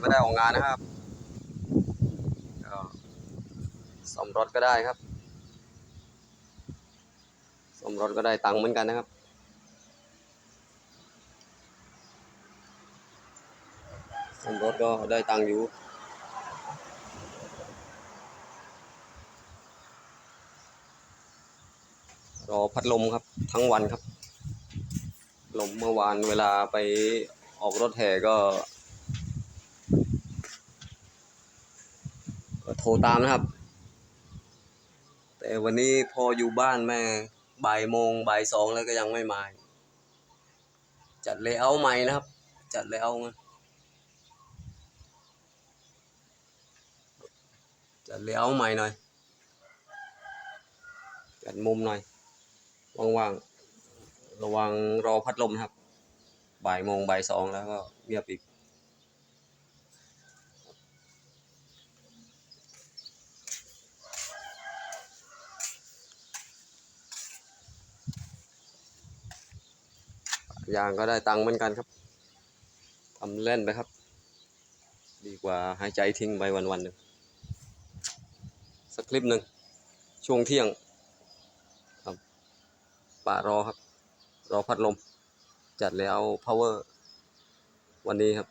ไม่ได้ออกงานนะครับก็ซ่อมรถก็ได้ครับซ่อมรถก็ได้ตังค์เหมือนกันนะครับซ่อมรถก็ได้ตังค์อยู่รอพัดลมครับทั้งวันครับ ลมเมื่อวานเวลาไปออกรถแห่ก็ โทรตามนะครับ แต่วันนี้พออยู่บ้านแม่บ่ายโมงบ่ายสองแล้วก็ยังไม่มา จัดเลเยอร์ใหม่นะครับ จัดเลเยอาจัดเลเยอร์ใหม่หน่อย จัดมุมหน่อย ว่างๆ ระวังรอพัดลมนะครับ บ่ายโมงบ่ายสองแล้วก็เงียบอีก ยางก็ได้ตังค์เหมือนกันครับทำเล่นไปครับ ดีกว่าหายใจทิ้งไปวันๆหนึ่งสักคลิปหนึ่งช่วงเที่ยงครับป่ารอครับ รอพัดลม จัดแล้ว power วันนี้ครับ